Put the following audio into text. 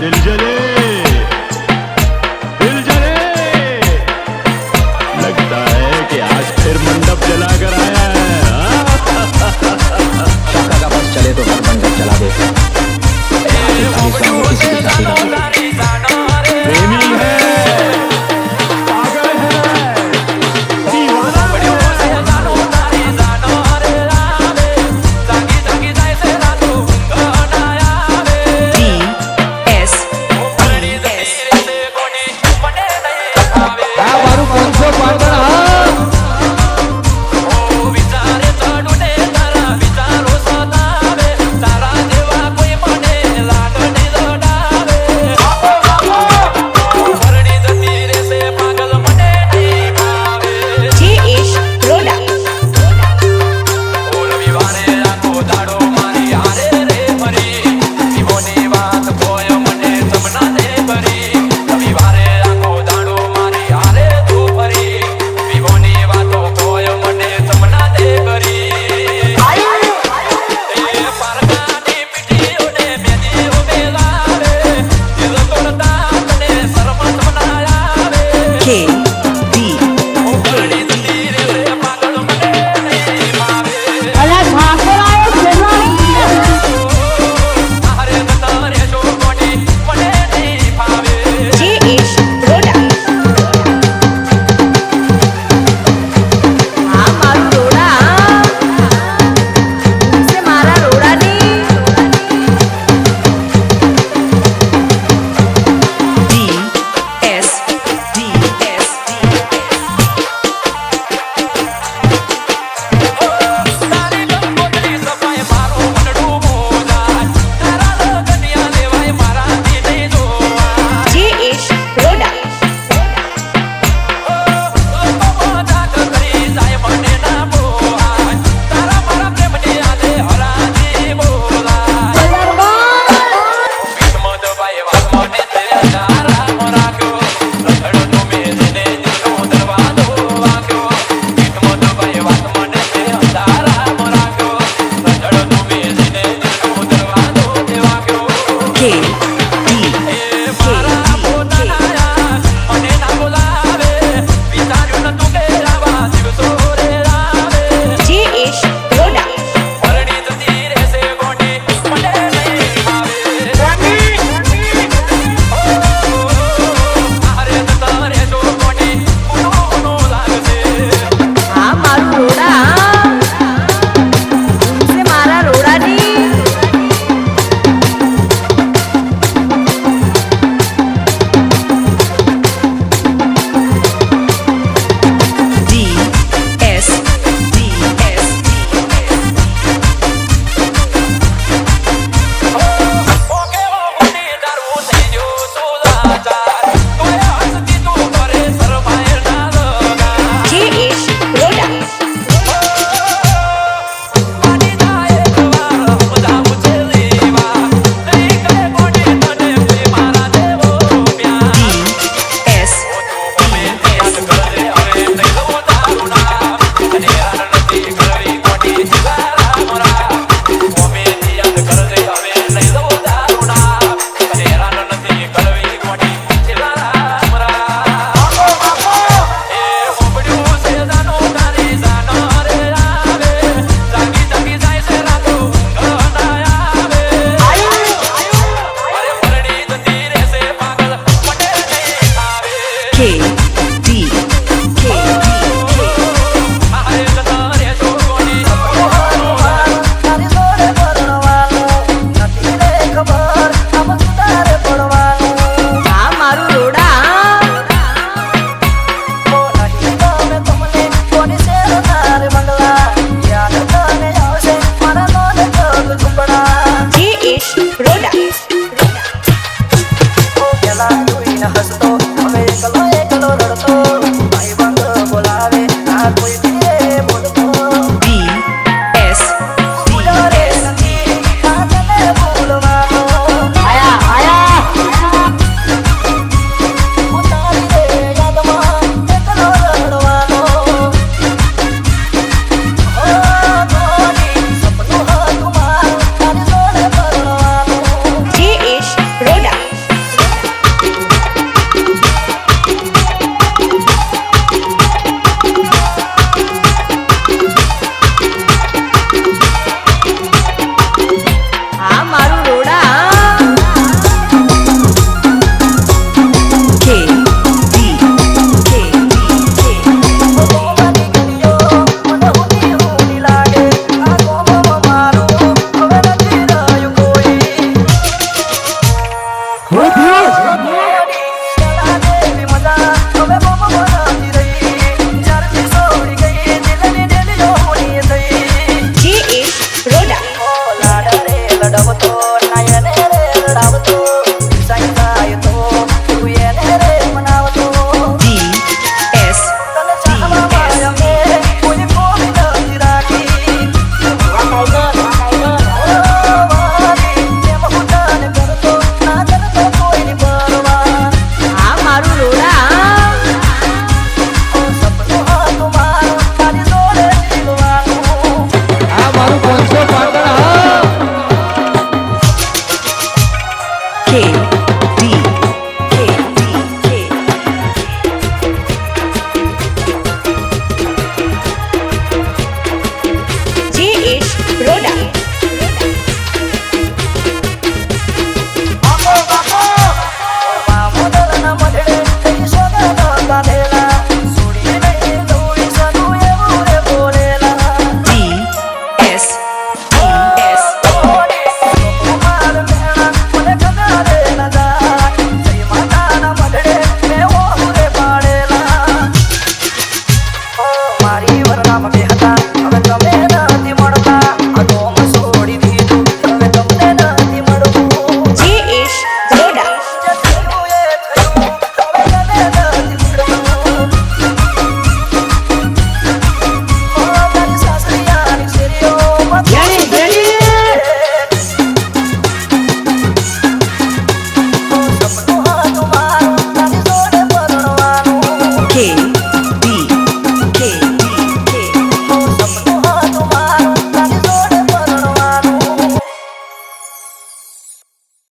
दिल जले दिल जले। लगता है कि आज फिर मंडप जला कर आया है। शाखा का बस चले तो हर मंडप चला देते